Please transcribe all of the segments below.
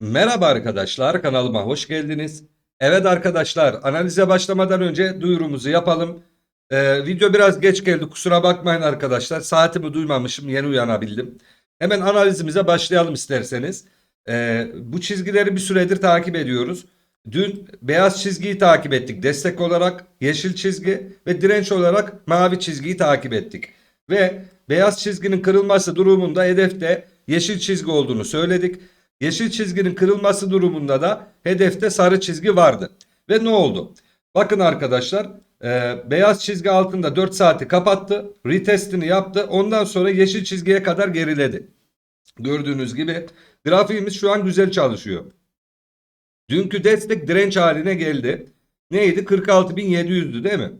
Merhaba arkadaşlar, kanalıma hoş geldiniz. Evet arkadaşlar, analize başlamadan önce duyurumuzu yapalım. Ee, video biraz geç geldi, kusura bakmayın arkadaşlar. Saatimi duymamışım, yeni uyanabildim. Hemen analizimize başlayalım isterseniz. Ee, bu çizgileri bir süredir takip ediyoruz. Dün beyaz çizgiyi takip ettik destek olarak, yeşil çizgi ve direnç olarak mavi çizgiyi takip ettik. Ve beyaz çizginin kırılması durumunda hedefte yeşil çizgi olduğunu söyledik. Yeşil çizginin kırılması durumunda da hedefte sarı çizgi vardı. Ve ne oldu? Bakın arkadaşlar e, beyaz çizgi altında 4 saati kapattı. Retestini yaptı. Ondan sonra yeşil çizgiye kadar geriledi. Gördüğünüz gibi grafiğimiz şu an güzel çalışıyor. Dünkü destek direnç haline geldi. Neydi? 46.700'dü değil mi?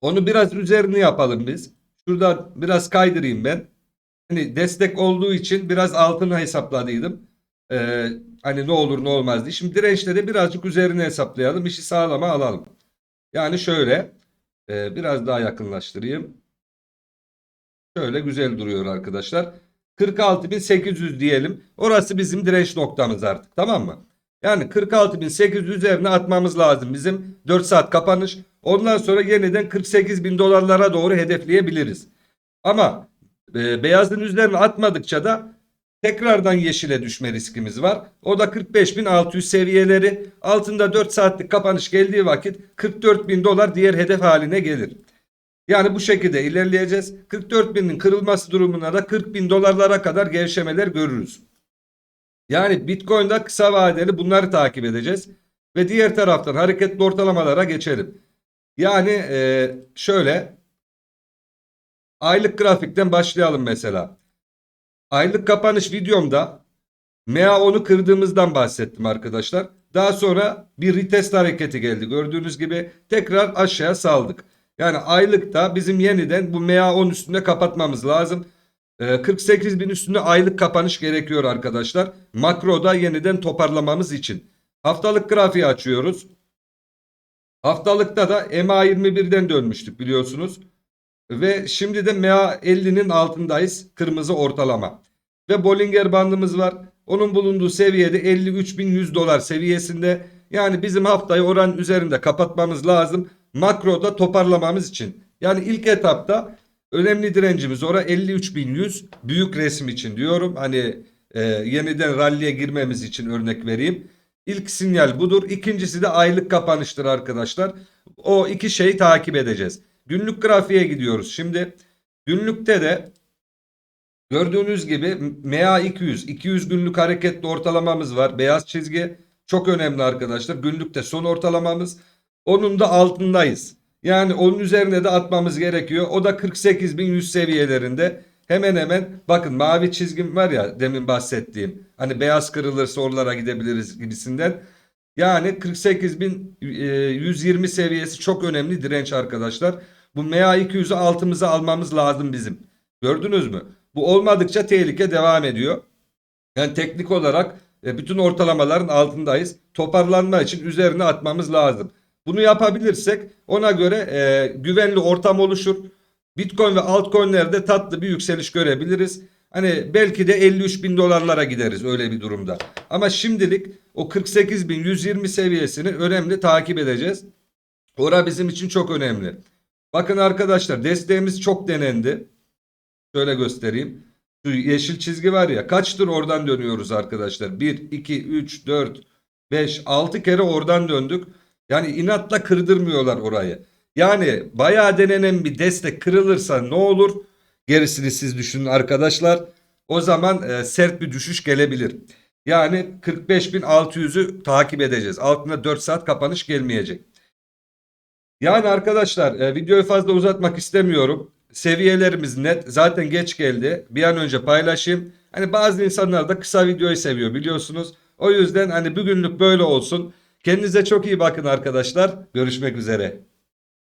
Onu biraz üzerini yapalım biz. Şurada biraz kaydırayım ben. Hani destek olduğu için biraz altını hesapladıydım. Ee, hani ne olur ne olmaz diye. Şimdi dirençte de birazcık üzerine hesaplayalım. işi sağlama alalım. Yani şöyle e, biraz daha yakınlaştırayım. Şöyle güzel duruyor arkadaşlar. 46.800 diyelim. Orası bizim direnç noktamız artık tamam mı? Yani 46.800 üzerine atmamız lazım bizim 4 saat kapanış. Ondan sonra yeniden 48.000 dolarlara doğru hedefleyebiliriz. Ama e, beyazın üzerine atmadıkça da tekrardan yeşile düşme riskimiz var. O da 45.600 seviyeleri. Altında 4 saatlik kapanış geldiği vakit 44.000 dolar diğer hedef haline gelir. Yani bu şekilde ilerleyeceğiz. 44.000'in kırılması durumunda da 40.000 dolarlara kadar gevşemeler görürüz. Yani Bitcoin'da kısa vadeli bunları takip edeceğiz. Ve diğer taraftan hareketli ortalamalara geçelim. Yani e, şöyle aylık grafikten başlayalım mesela. Aylık kapanış videomda MA10'u kırdığımızdan bahsettim arkadaşlar. Daha sonra bir retest hareketi geldi. Gördüğünüz gibi tekrar aşağıya saldık. Yani aylıkta bizim yeniden bu MA10 üstünde kapatmamız lazım. Ee, 48 bin üstünde aylık kapanış gerekiyor arkadaşlar. Makroda yeniden toparlamamız için. Haftalık grafiği açıyoruz. Haftalıkta da MA21'den dönmüştük biliyorsunuz. Ve şimdi de MA50'nin altındayız. Kırmızı ortalama. Ve Bollinger bandımız var. Onun bulunduğu seviyede 53.100 dolar seviyesinde. Yani bizim haftayı oranın üzerinde kapatmamız lazım. Makroda toparlamamız için. Yani ilk etapta önemli direncimiz ora 53.100 büyük resim için diyorum. Hani e, yeniden ralliye girmemiz için örnek vereyim. İlk sinyal budur. İkincisi de aylık kapanıştır arkadaşlar. O iki şeyi takip edeceğiz. Günlük grafiğe gidiyoruz. Şimdi günlükte de gördüğünüz gibi MA200 200 günlük hareketli ortalamamız var. Beyaz çizgi çok önemli arkadaşlar. Günlükte son ortalamamız. Onun da altındayız. Yani onun üzerine de atmamız gerekiyor. O da 48.100 seviyelerinde. Hemen hemen bakın mavi çizgim var ya demin bahsettiğim. Hani beyaz kırılırsa oralara gidebiliriz gibisinden. Yani 48.120 seviyesi çok önemli direnç arkadaşlar. Bu MA200'ü altımıza almamız lazım bizim. Gördünüz mü? Bu olmadıkça tehlike devam ediyor. Yani teknik olarak e, bütün ortalamaların altındayız. Toparlanma için üzerine atmamız lazım. Bunu yapabilirsek ona göre e, güvenli ortam oluşur. Bitcoin ve altcoin'lerde tatlı bir yükseliş görebiliriz. Hani belki de 53 bin dolarlara gideriz öyle bir durumda. Ama şimdilik o 48 bin 120 seviyesini önemli takip edeceğiz. Ora bizim için çok önemli. Bakın arkadaşlar desteğimiz çok denendi. Şöyle göstereyim. Şu yeşil çizgi var ya kaçtır oradan dönüyoruz arkadaşlar. 1, 2, 3, 4, 5, 6 kere oradan döndük. Yani inatla kırdırmıyorlar orayı. Yani bayağı denenen bir destek kırılırsa ne olur? Gerisini siz düşünün arkadaşlar. O zaman e, sert bir düşüş gelebilir. Yani 45.600'ü takip edeceğiz. Altına 4 saat kapanış gelmeyecek. Yani arkadaşlar e, videoyu fazla uzatmak istemiyorum. Seviyelerimiz net. Zaten geç geldi. Bir an önce paylaşayım. Hani bazı insanlar da kısa videoyu seviyor biliyorsunuz. O yüzden hani bugünlük böyle olsun. Kendinize çok iyi bakın arkadaşlar. Görüşmek üzere.